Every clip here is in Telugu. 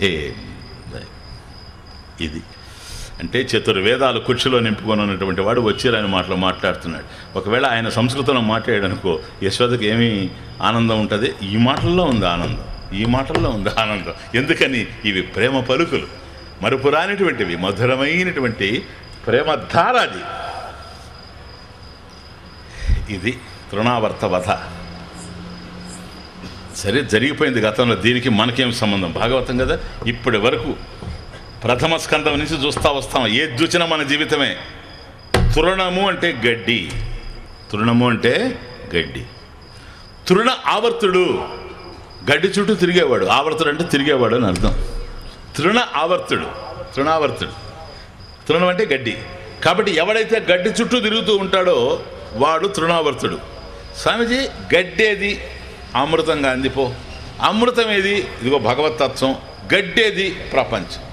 ఏ ఇది. అంటే చతుర్వేదాలు కుర్చీలో నింపుకొని ఉన్నటువంటి వాడు వచ్చిరాని మాటలు మాట్లాడుతున్నాడు. ఒకవేళ ఆయన సంస్కృతంలో మాట్లాడాడనుకో యశోదకి ఏమీ ఆనందం ఉంటుంది? ఈ మాటల్లో ఉంది ఆనందం. ఈ మాటల్లో ఉంది ఆనందం. ఎందుకని? ఇవి ప్రేమ పలుకులు. మరుపురానిటువంటివి మధురమైనటువంటి ప్రేమధార అది ఇది తృణావర్త వధ. సరే జరిగిపోయింది గతంలో. దీనికి మనకేం సంబంధం? భాగవతం కదా? ఇప్పటి వరకు ప్రథమ స్కందం నుంచి చూస్తా వస్తాం. ఏది చూసినా మన జీవితమే? తృణము అంటే గడ్డి. తృణము అంటే గడ్డి. తృణ ఆవర్తుడు. గడ్డి చుట్టూ తిరిగేవాడు. ఆవర్తుడు అంటే తిరిగేవాడు అని అర్థం. తృణ ఆవర్తుడు. తృణావర్తుడు. తృణం అంటే గడ్డి. కాబట్టి ఎవడైతే గడ్డి చుట్టూ తిరుగుతూ ఉంటాడో వాడు తృణావర్తుడు. స్వామీజీ గడ్డేది అమృతంగా అందిపో అమృతం ఏది? ఇదిగో భగవతత్వం గడ్డేది? ప్రపంచం.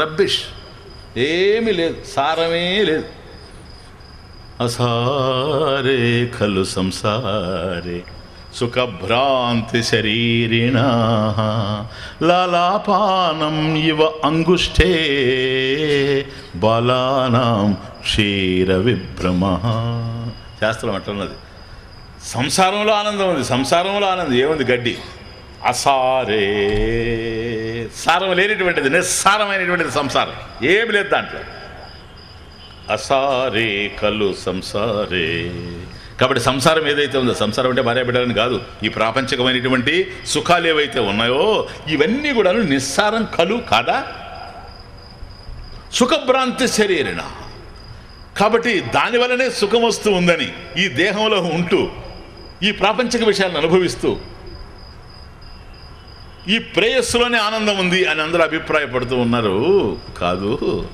రబ్బిష్. ఏమీ లేదు. సారమే లేదు. అసారే ఖలు సంసారే సుఖభ్రాంతి శరీరిణ. లాలాపానం ఇవ అంగుష్ఠే బాలానాం క్షీర విభ్రమ. శాస్త్రం అట్లున్నది. సంసారంలో ఆనందం ఉంది సంసారంలో ఆనందం. ఏముంది గడ్డి? అసారే. సారం లేనిటువంటిది నిస్సారమైనటువంటిది సంసారం. ఏమి లేదు దాంట్లో. అసారే కలు సంసారే. కాబట్టి సంసారం ఏదైతే ఉందో సంసారం అంటే భార్య బిడ్డలని కాదు ఈ ప్రాపంచికమైనటువంటి సుఖాలు ఏవైతే ఉన్నాయో ఇవన్నీ కూడా నిస్సారం కలు కాదా? సుఖభ్రాంతి శరీరణ. కాబట్టి దానివల్లనే సుఖం వస్తూ ఉందని ఈ దేహంలో ఉంటూ ఈ ప్రాపంచిక విషయాలను అనుభవిస్తూ ఈ ప్రేయస్సులోనే ఆనందం ఉంది అని అందరూ అభిప్రాయపడుతూ ఉన్నారు. కాదు.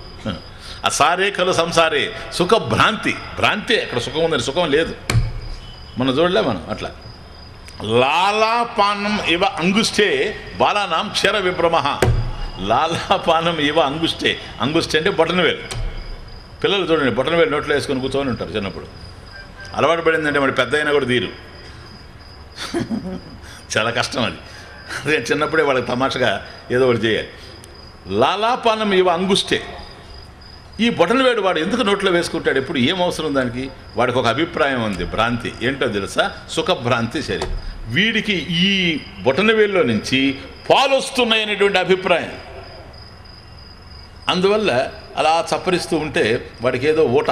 అసారే కలు సంసారే సుఖ భ్రాంతి. భ్రాంతి అక్కడ సుఖం ఉందని సుఖం లేదు. మనం చూడలే మనం అట్లా. లాలాపానం ఇవ అంగుష్టే బాలానాం క్షర విభ్రమ. లాలాపానం ఇవ అంగుష్టే. అంగుష్టే అంటే బొటనవేలు. పిల్లలు చూడండి బొటనవేలు నోట్లో వేసుకొని కూర్చొని ఉంటారు చిన్నప్పుడు. అలవాటు పడిందంటే మరి పెద్ద అయినా కూడా తీరు. చాలా కష్టం అది. అదే చిన్నప్పుడే వాళ్ళకి తమాషగా ఏదో ఒకటి చేయాలి. లాలాపానం ఇవ అంగుష్టే. ఈ బొటనవేడు వాడు ఎందుకు నోట్లో వేసుకుంటాడు? ఎప్పుడు ఏం అవసరం దానికి? వాడికి ఒక అభిప్రాయం ఉంది భ్రాంతి. ఏంటో తెలుసా? సుఖభ్రాంతి శరీరం. వీడికి ఈ బొటనవేలులో నుంచి పాలు వస్తున్నాయనేటువంటి అభిప్రాయం. అందువల్ల అలా చప్పరిస్తూ ఉంటే వాడికి ఏదో ఊట.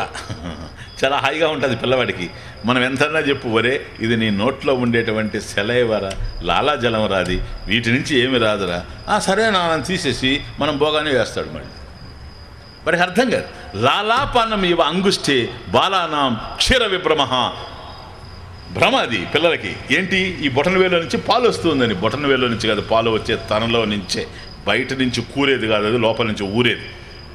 చాలా హాయిగా ఉంటుంది పిల్లవాడికి. మనం ఎంతన్నా చెప్పు వరే ఇది నీ నోట్లో ఉండేటువంటి సెలైవరా లాలాజలం రాది వీటి నుంచి ఏమి రాదురా. "ఆ, సరే నాన్న తీసేసి మనం బోగానే వేస్తాడు మళ్ళీ. మరి అర్థం కాదు. లాలాపానం ఇవ అంగుష్టే బాలానాం క్షీర విభ్రమ. భ్రమ అది పిల్లలకి. ఏంటి? ఈ బొటనవేలో నుంచి పాలు వస్తుందని. బొటనవేలో నుంచి కాదు పాలు వచ్చే తనలో నుంచే. బయట నుంచి కూరేది కాదు అది లోపల నుంచి ఊరేది.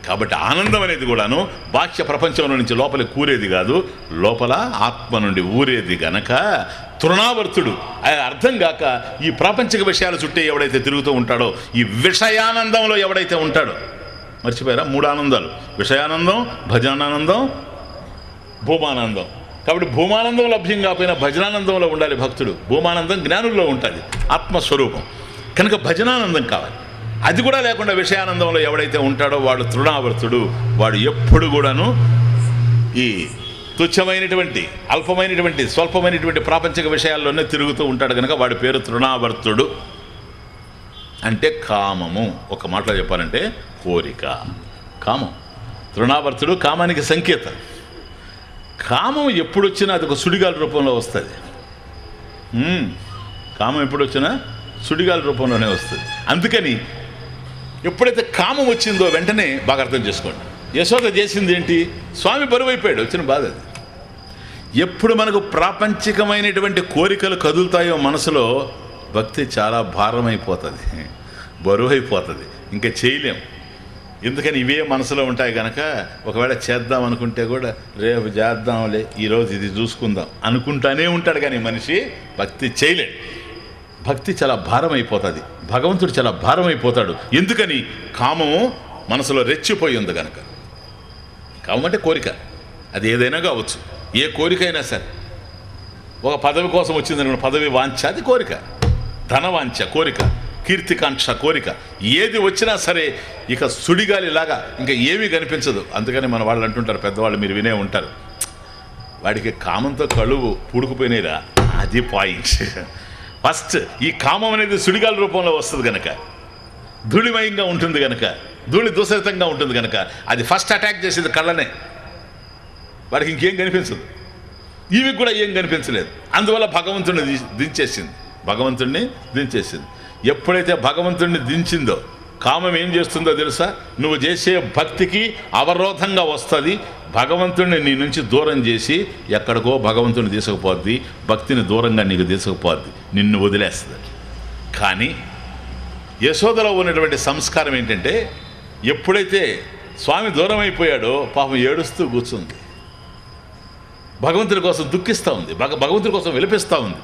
కాబట్టి ఆనందం అనేది కూడాను బాహ్య ప్రపంచంలో నుంచి లోపల కూరేది కాదు లోపల ఆత్మ నుండి ఊరేది గనక తృణావర్తుడు. అది అర్థం కాక ఈ ప్రాపంచిక విషయాల చుట్టే ఎవడైతే తిరుగుతూ ఉంటాడో ఈ విషయానందంలో ఎవడైతే ఉంటాడో మర్చిపోయారా? మూడు ఆనందాలు విషయానందం భజనానందం భూమానందం. కాబట్టి భూమానందం లభ్యం కాకపోయినా భజనానందంలో ఉండాలి భక్తుడు. భూమానందం జ్ఞానుల్లో ఉంటుంది. ఆత్మస్వరూపం. కనుక భజనానందం కావాలి. అది కూడా లేకుండా విషయానందంలో ఎవడైతే ఉంటాడో వాడు తృణావర్తుడు వాడు ఎప్పుడు కూడాను ఈ తుచ్చమైనటువంటి అల్పమైనటువంటి స్వల్పమైనటువంటి ప్రాపంచిక విషయాల్లోనే తిరుగుతూ ఉంటాడు కనుక వాడి పేరు తృణావర్తుడు. అంటే కామము. ఒక మాటలో చెప్పాలంటే కోరిక. కామం. తృణావర్తుడు కామానికి సంకేతం. కామం ఎప్పుడు వచ్చినా అది ఒక సుడిగాలి రూపంలో వస్తుంది. కామం ఎప్పుడు వచ్చినా సుడిగాలి రూపంలోనే వస్తుంది. అందుకని ఎప్పుడైతే కామం వచ్చిందో వెంటనే బాగా అర్థం చేసుకోండి. యశోద చేసింది ఏంటి? స్వామి బరువైపోయాడు వచ్చిన బాధ అది. ఎప్పుడు మనకు ప్రాపంచికమైనటువంటి కోరికలు కదులుతాయో మనసులో భక్తి చాలా భారమైపోతుంది. బరువైపోతుంది ఇంకా చేయలేం. ఎందుకని ఇవే మనసులో ఉంటాయి కనుక ఒకవేళ చేద్దాం అనుకుంటే కూడా రేపు చేద్దాంలే ఈరోజు ఇది చూసుకుందాం అనుకుంటానే ఉంటాడు కానీ మనిషి భక్తి చేయలేడు. భక్తి చాలా భారం అయిపోతుంది భగవంతుడు చాలా భారమైపోతాడు. ఎందుకని? కామము మనసులో రెచ్చిపోయి ఉంది కనుక కామం అంటే కోరిక. అది ఏదైనా కావచ్చు. ఏ కోరిక అయినా సరే. ఒక పదవి కోసం వచ్చింది పదవి వాంఛ అది కోరిక. ధనవాంఛ కోరిక. కీర్తికాంక్ష కోరిక. ఏది వచ్చినా సరే ఇక సుడిగాలిలాగా ఇంకా ఏమీ కనిపించదు. అందుకని మన వాళ్ళు అంటుంటారు పెద్దవాళ్ళు మీరు వినే ఉంటారు. వాడికి కామంతో కಳುవు పూడుకుపోయినాయిరా. అది పాయింట్. ఫస్ట్ ఈ కామం అనేది సుడిగాల రూపంలో వస్తుంది గనక. ధూళిమయంగా ఉంటుంది గనక. ధూళి దూషితంగా ఉంటుంది గనక. అది ఫస్ట్ అటాక్ చేసేది కళ్ళనే. వాడికి ఇంకేం కనిపించదు. ఇవి కూడా ఏం కనిపించలేదు. అందువల్ల భగవంతుడిని దించేసింది. భగవంతుడిని దించేసింది. ఎప్పుడైతే భగవంతుడిని దించిందో కామం ఏం చేస్తుందో తెలుసా? నువ్వు చేసే భక్తికి అవరోధంగా వస్తుంది. భగవంతుడిని నీ నుంచి దూరం చేసి ఎక్కడికో భగవంతుని తీసుకుపోద్ది. భక్తిని దూరంగా నీకు తీసుకుపోద్ది. నిన్ను వదిలేస్తుంది. కానీ యశోదలో ఉన్నటువంటి సంస్కారం ఏంటంటే ఎప్పుడైతే స్వామి దూరం అయిపోయాడో పాపం ఏడుస్తూ కూర్చుంది. భగవంతుడి కోసం దుఃఖిస్తూ ఉంది. భగ భగవంతుడి కోసం విలపిస్తూ ఉంది.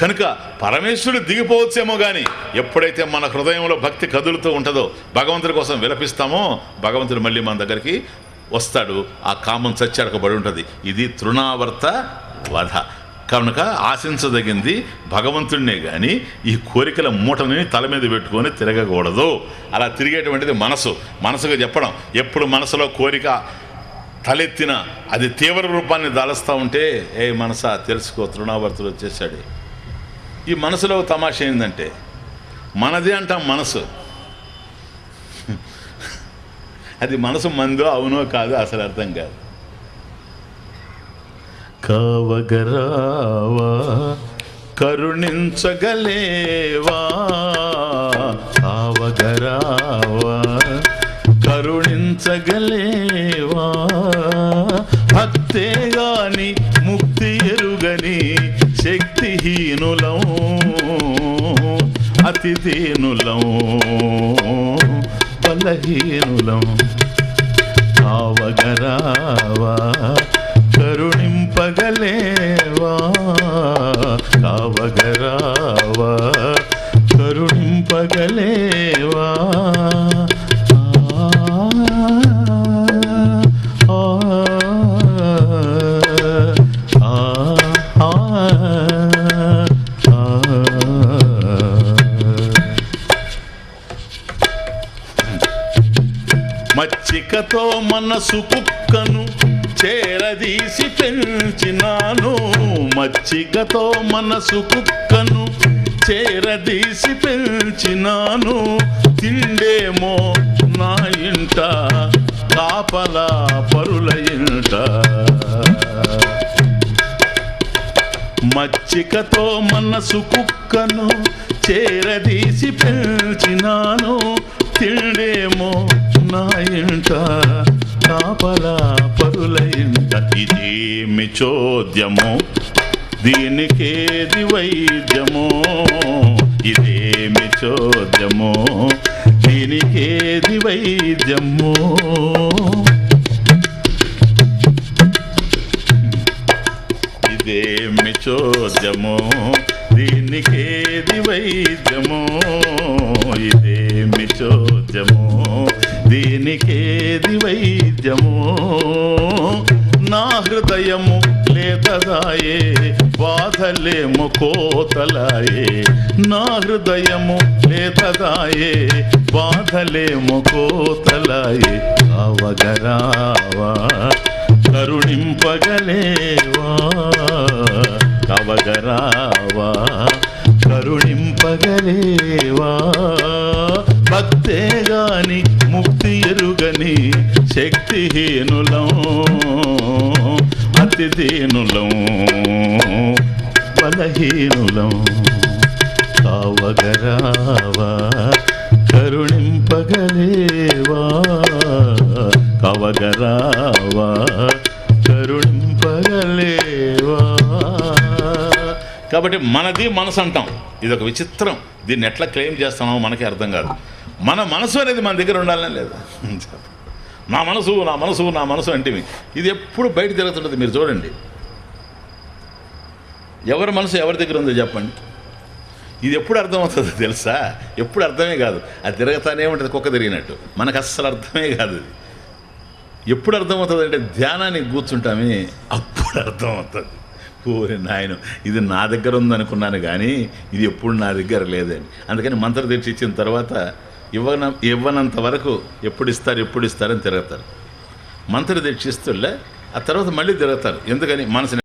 కనుక పరమేశ్వరుడు దిగిపోవచ్చేమో కానీ ఎప్పుడైతే మన హృదయంలో భక్తి కదులుతూ ఉంటుందో భగవంతుడి కోసం విలపిస్తామో భగవంతుడు మళ్ళీ మన దగ్గరికి వస్తాడు. ఆ కామం చచ్చడకబడి ఉంటుంది. ఇది తృణావర్త వధ. కనుక ఆశించదగింది భగవంతుడినే కానీ ఈ కోరికల మూటని తల మీద పెట్టుకొని తిరగకూడదు. అలా తిరిగేటువంటిది మనసు. మనసుగా చెప్పడం. ఎప్పుడు మనసులో కోరిక తలెత్తిన అది తీవ్ర రూపాన్ని దాలుస్తూ ఉంటే ఏ మనసా తెలుసుకో తృణావర్తుడు వచ్చేసాడు ఈ మనసులో తమాష ఏంటంటే మనది అంటాం మనసు. అది మనసు మందో అవునో కాదో అసలు అర్థం కాదు. కావగరావా కరుణించగలేవా కావగరావా కరుణించగలేవా భక్తే గాని ముక్తి ఎరుగని శక్తిహీనులం అతిథీనులం బలహీనులం కావగరావా కరుణింపగలేవా? కావగరావా కరుణింపగలేవా? మచ్చికతో మనసు కుక్కను చేరదీసి పెంచినాను. మచ్చికతో మనసు కుక్కను చేరదీసి పెంచినాను. తిండేమో నా ఇంట కాపలా పరుల ఇంట. మచ్చికతో మనసు కుక్కను చేరదీసి పెంచినాను. తిండేమో నా కాపలా పరుల ఇదేమి చోద్యము? దీనికేది వైద్యమో? ఇదేమి చోద్యమో? దీనికేది వైద్యమో? ఇదేమి చోద్యమో? ఏది వైద్యము? నా హృదయము లేతదాయే బాధలేము కోతలాయే. నా హృదయము లేతదాయే బాధలేము కోతలాయే. అవగరావా కరుణింపగలేవా? కవగరావా కరుణింపగలేవా? భక్తే గాని ఎరుగని శక్తిహీనులం అతిథీనులం బలహీనులం. కావగరావా కరుణింపగలేవా? కవగరావా కరుణింపగలేవా? కాబట్టి మనది మనసు అంటాం ఇది ఒక విచిత్రం. దీన్ని ఎట్లా క్లెయిమ్ చేస్తామో మనకి అర్థం కాదు. మన మనసు అనేది మన దగ్గర ఉండాలని లేదు. నా మనసు నా మనసు నా మనసు అంటే ఇది ఎప్పుడు బయట తిరుగుతుంటుంది మీరు చూడండి. ఎవరి మనసు ఎవరి దగ్గర ఉందో చెప్పండి. ఇది ఎప్పుడు అర్థమవుతుందో తెలుసా? ఎప్పుడు అర్థమే కాదు. అది తిరగతానే ఉంటుంది కుక్క తిరిగినట్టు. మనకు అస్సలు అర్థమే కాదు ఇది. ఎప్పుడు అర్థమవుతుంది అంటే ధ్యానానికి కూర్చుంటామే అప్పుడు అర్థమవుతుంది. పోరే నాయన ఇది నా దగ్గర ఉందనుకున్నాను కానీ ఇది ఎప్పుడు నా దగ్గర లేదని. అందుకని మంత్రం తెచ్చి ఇచ్చిన తర్వాత ఇవ్వన ఇవ్వనంత వరకు ఎప్పుడు ఇస్తారు ఎప్పుడు ఇస్తారని తిరుగుతారు. మంత్రి దీక్షిస్తులే ఆ తర్వాత మళ్ళీ తిరుగుతారు. ఎందుకని? మనసు